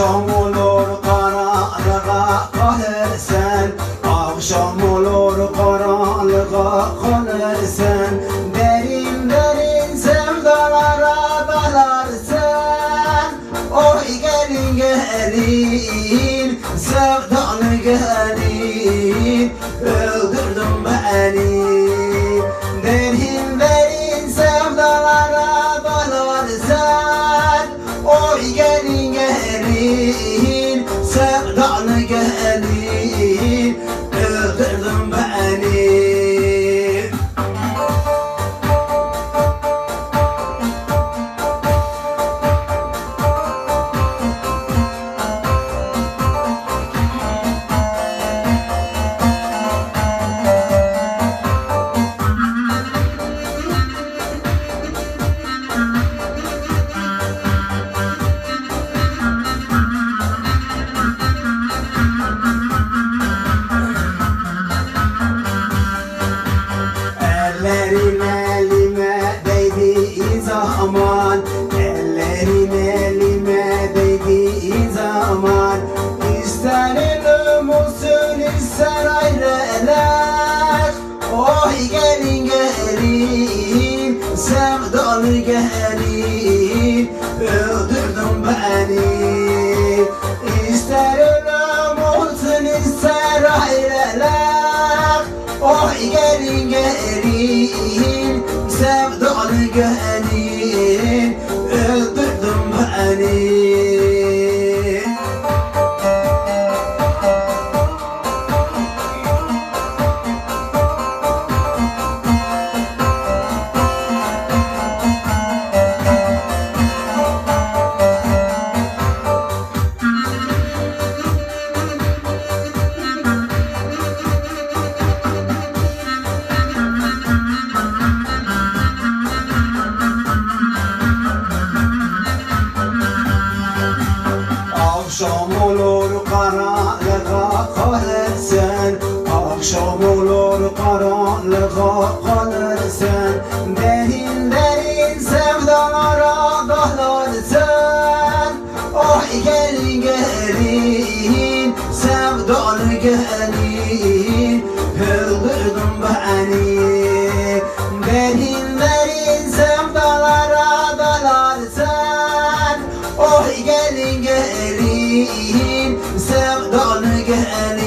Akşam olur karanlığa kalırsan Akşam olur karanlığa kalırsan Derin derin sevdalara dalarsan Oy gelin gelin sevdalı gelin Ellerin elime değdiği zaman. Ellerin elime değdiği zaman. İster ölüm olsun ister ayrılık sevdalı Akşam olur karanlığa kalırsan Akşam olur karanlığa kalırsan Derin derin sevdalara sevdalı gelin